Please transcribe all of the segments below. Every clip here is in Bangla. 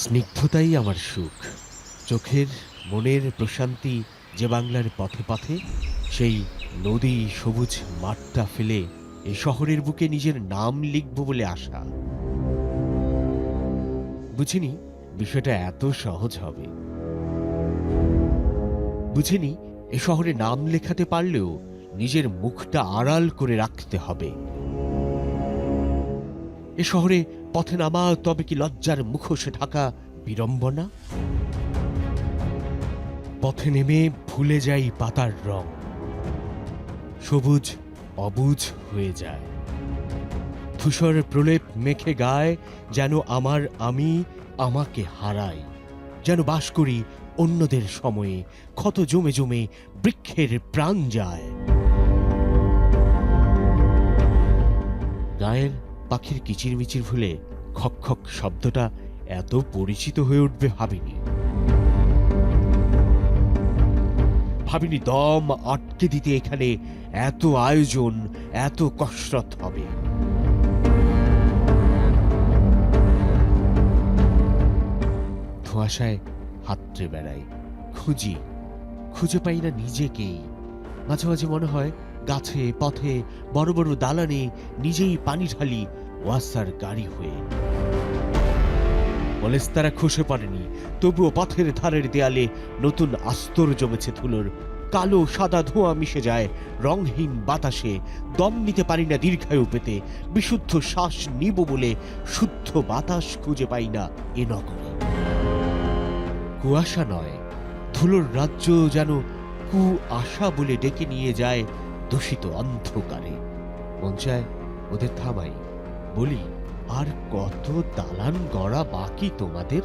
স্নিগ্ধতাই আমার সুখ। চোখের মনের প্রশান্তি যে বাংলার পথে পথে, সেই নদী সবুজ মাঠটা ফেলে এ শহরের বুকে নিজের নাম লিখব বলে আশা। বুঝিনি, বিষয়টা এত সহজ হবে। বুঝিনি, এ শহরে নাম লেখাতে পারলেও নিজের মুখটা আড়াল করে রাখতে হবে। এ শহরে পথে নামা তবে কি লজ্জার মুখোশে ঢাকা বিড়ম্বনা? পথে নেমে ভুলে যাই পাতার রং। সবুজ অবুঝ হয়ে যায়। ধূসর প্রলেপ মেখে গায়, যেন আমার আমি আমাকে হারাই। যেন বাস করি অন্যদের সময়ে, ক্ষত জমে জমে বৃক্ষের প্রাণ যায়। গায়ের পাখির কিচিরমিচির ভুলে খক খক শব্দটা এত পরিচিত হয়ে উঠবে ভাবিনি। ভাবিনি দম আটকে দিতে এখানে এত আয়োজন, এত কসরত হবে। ধোঁয়াশায় হাতড়ে বেড়াই। খুঁজি, খুঁজে পাই না নিজেকেই। মাঝে মাঝে মনে হয় গাছে, পথে, বড় বড় দালানে নিজেই পানি ঢালি ওয়াসার গাড়ি হয়ে। তারা খসে পড়েনি, তবুও পথের ধারের দেয়ালে নতুন আস্তর জমেছে ধুলোর। কালো সাদা ধোঁয়া মিশে যায় রংহীন বাতাসে দম নিতে পারি না দীর্ঘায়ু পেতে। বিশুদ্ধ শ্বাস নিব বলে শুদ্ধ বাতাস খুঁজে পাই না এ নগরে। কুয়াশা নয়, ধুলোর রাজ্য যেন কু আশা বলে ডেকে নিয়ে যায় দূষিত অন্ধকারে। মন চায় ওদের থামাই। বলি, আর কত দালান গড়া বাকি তোমাদের?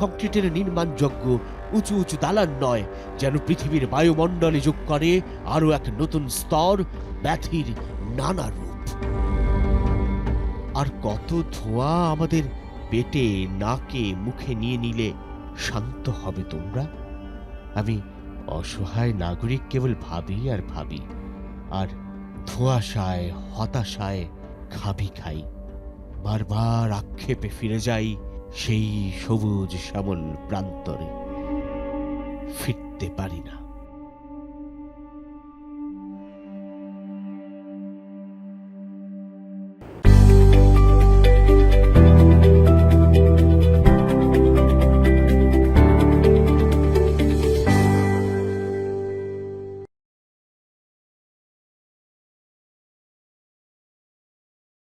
কংক্রিটের নির্মাণযোগ্য উঁচু উঁচু দালান নয়, যেন পৃথিবীর বায়ুমণ্ডলে যোগ করে আরও এক নতুন স্তর, ব্যাথির নানা রূপ। আর কত ধোঁয়া আমাদের পেটে, নাকে, মুখে নিয়ে নিলে শান্ত হবে তোমরা? আমি অসহায় নাগরিক কেবল ভাবি আর ভাবি। আর ধোঁয়াশায়, হতাশায় খাবি খাই। বারবার আক্ষেপে ফিরে যাই সেই সবুজ শ্যামল প্রান্তরে। ফিরতে পারি না।